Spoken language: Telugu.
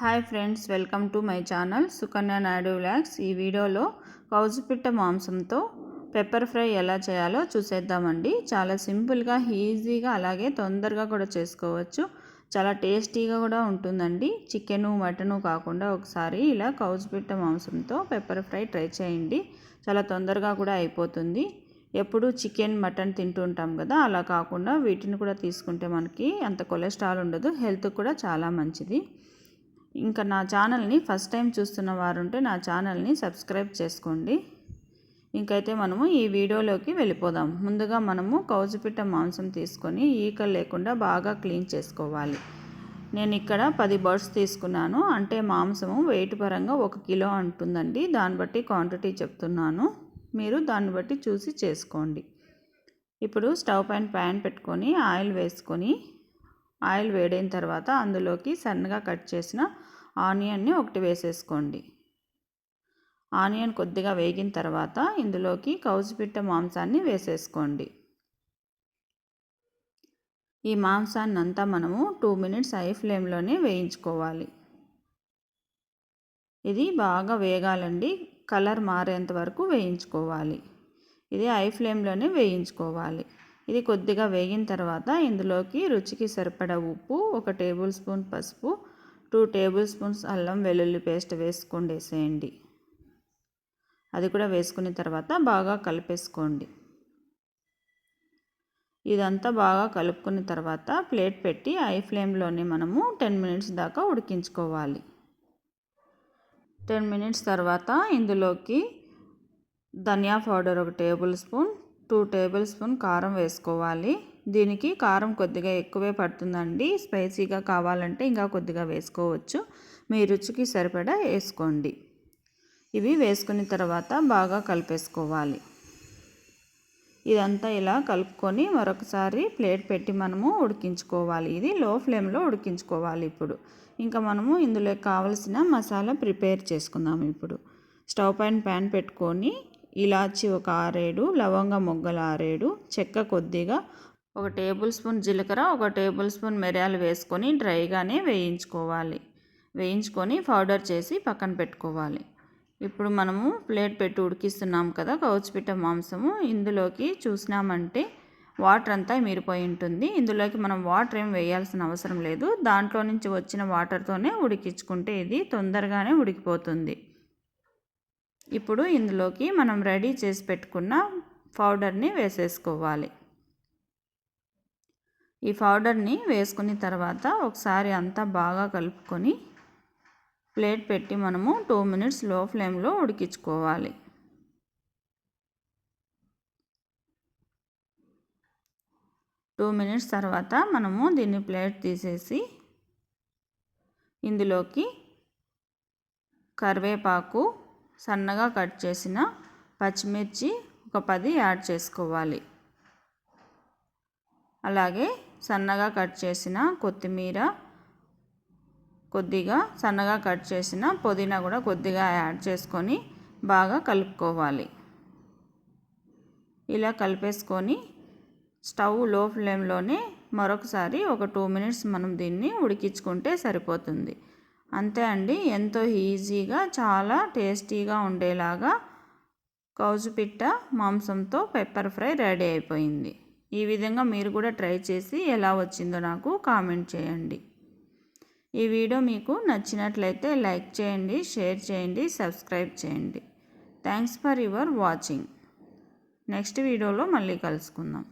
Hi friends welcome to my channel Sukanya Naidu vlogs. ఈ వీడియోలో కౌజుపిట్ట మాంసంతో పెప్పర్ ఫ్రై ఎలా చేయాలో చూసేద్దామండి. చాలా సింపుల్గా ఈజీగా అలాగే తొందరగా కూడా చేసుకోవచ్చు. చాలా టేస్టీగా కూడా ఉంటుందండి. చికెను మటను కాకుండా ఒకసారి ఇలా కౌజుపిట్ట మాంసంతో పెప్పర్ ఫ్రై ట్రై చేయండి. చాలా తొందరగా కూడా అయిపోతుంది. ఎప్పుడు చికెన్ మటన్ తింటుంటాం కదా అలా కాకుండా వీటిని కూడా తీసుకుంటే మనకి అంత కొలెస్ట్రాల్ ఉండదు హెల్త్ కూడా చాలా మంచిది. ఇంకా నా ఛానల్ని ఫస్ట్ టైం చూస్తున్న వారు ఉంటే నా ఛానల్ని సబ్స్క్రైబ్ చేసుకోండి. ఇంకైతే మనము ఈ వీడియోలోకి వెళ్ళిపోదాం. ముందుగా మనము కౌజుపిట్ట మాంసం తీసుకొని ఈకలు లేకుండా బాగా క్లీన్ చేసుకోవాలి. నేను ఇక్కడ పది బర్డ్స్ తీసుకున్నాను. అంటే మాంసము వెయిట్ పరంగా ఒక కిలో అంటుందండి. దాన్ని బట్టి క్వాంటిటీ చెప్తున్నాను. మీరు దాన్ని బట్టి చూసి చేసుకోండి. ఇప్పుడు స్టవ్ పైన ప్యాన్ పెట్టుకొని ఆయిల్ వేసుకొని ఆయిల్ వేడైన తర్వాత అందులోకి సన్నగా కట్ చేసిన ఆనియన్ని ఒకటి వేసేసుకోండి. ఆనియన్ కొద్దిగా వేగిన తర్వాత ఇందులోకి కౌజుపిట్ట మాంసాన్ని వేసేసుకోండి. ఈ మాంసాన్ని అంతా మనము టూ మినిట్స్ హై ఫ్లేమ్లోనే వేయించుకోవాలి. ఇది బాగా వేగాలండి. కలర్ మారేంత వరకు వేయించుకోవాలి. ఇది హై ఫ్లేమ్లోనే వేయించుకోవాలి. ఇది కొద్దిగా వేగిన తర్వాత ఇందులోకి రుచికి సరిపడా ఉప్పు ఒక టేబుల్ స్పూన్ పసుపు టూ టేబుల్ స్పూన్స్ అల్లం వెల్లుల్లి పేస్ట్ వేసుకోండి వేసేయండి. అది కూడా వేసుకున్న తర్వాత బాగా కలిపేసుకోండి. ఇదంతా బాగా కలుపుకున్న తర్వాత ప్లేట్ పెట్టి ఐ ఫ్లేమ్లోనే మనము టెన్ మినిట్స్ దాకా ఉడికించుకోవాలి. టెన్ మినిట్స్ తర్వాత ఇందులోకి ధనియా పౌడర్ ఒక tablespoon two tablespoon కారం వేసుకోవాలి. దీనికి కారం కొద్దిగా ఎక్కువే పడుతుందండి. స్పైసీగా కావాలంటే ఇంకా కొద్దిగా వేసుకోవచ్చు. మీ రుచికి సరిపడా వేసుకోండి. ఇవి వేసుకున్న తర్వాత బాగా కలిపేసుకోవాలి. ఇదంతా ఇలా కలుపుకొని మరొకసారి ప్లేట్ పెట్టి మనము ఉడికించుకోవాలి. ఇది లో ఫ్లేమ్లో ఉడికించుకోవాలి ఇప్పుడు. ఇంకా మనము ఇందులో కావలసిన మసాలా ప్రిపేర్ చేసుకుందాం ఇప్పుడు. స్టవ్ పైన ప్యాన్ పెట్టుకొని ఇలాచి ఒక ఆరేడు లవంగ మొగ్గలు ఆరేడు చెక్క కొద్దిగా ఒక టేబుల్ స్పూన్ జీలకర్ర ఒక టేబుల్ స్పూన్ మిరియాలు వేసుకొని డ్రైగానే వేయించుకోవాలి. వేయించుకొని పౌడర్ చేసి పక్కన పెట్టుకోవాలి. ఇప్పుడు మనము ప్లేట్ పెట్టి ఉడికిస్తున్నాం కదా కౌచిపిట్ట మాంసము. ఇందులోకి చూసినామంటే వాటర్ అంతా మీరిపోయి ఉంటుంది. ఇందులోకి మనం వాటర్ ఏం వేయాల్సిన అవసరం లేదు. దాంట్లో నుంచి వచ్చిన వాటర్తోనే ఉడికించుకుంటే ఇది తొందరగానే ఉడికిపోతుంది. ఇప్పుడు ఇందులోకి మనం రెడీ చేసి పెట్టుకున్న పౌడర్ని వేసేసుకోవాలి. ఈ పౌడర్ని వేసుకున్న తర్వాత ఒకసారి అంతా బాగా కలుపుకొని ప్లేట్ పెట్టి మనము టూ మినిట్స్లో ఫ్లేమ్లో ఉడికించుకోవాలి. టూ మినిట్స్ తర్వాత మనము దీన్ని ప్లేట్ తీసేసి ఇందులోకి కరివేపాకు సన్నగా కట్ చేసిన పచ్చిమిర్చి ఒక పది యాడ్ చేసుకోవాలి. అలాగే సన్నగా కట్ చేసిన కొత్తిమీర కొద్దిగా సన్నగా కట్ చేసిన పుదీనా కూడా కొద్దిగా యాడ్ చేసుకొని బాగా కలుపుకోవాలి. ఇలా కలిపేసుకొని స్టవ్లో ఫ్లేమ్లోనే మరొకసారి ఒక టూ మినిట్స్ మనం దీన్ని ఉడికించుకుంటే సరిపోతుంది. అంతే అండి. ఎంతో ఈజీగా చాలా టేస్టీగా ఉండేలాగా కౌజుపిట్ట మాంసంతో పెప్పర్ ఫ్రై రెడీ అయిపోయింది. ఈ విధంగా మీరు కూడా ట్రై చేసి ఎలా వచ్చిందో నాకు కామెంట్ చేయండి. ఈ వీడియో మీకు నచ్చినట్లయితే లైక్ చేయండి షేర్ చేయండి సబ్స్క్రైబ్ చేయండి. Thanks for your watching. Next వీడియోలో మళ్ళీ కలుసుకుందాం.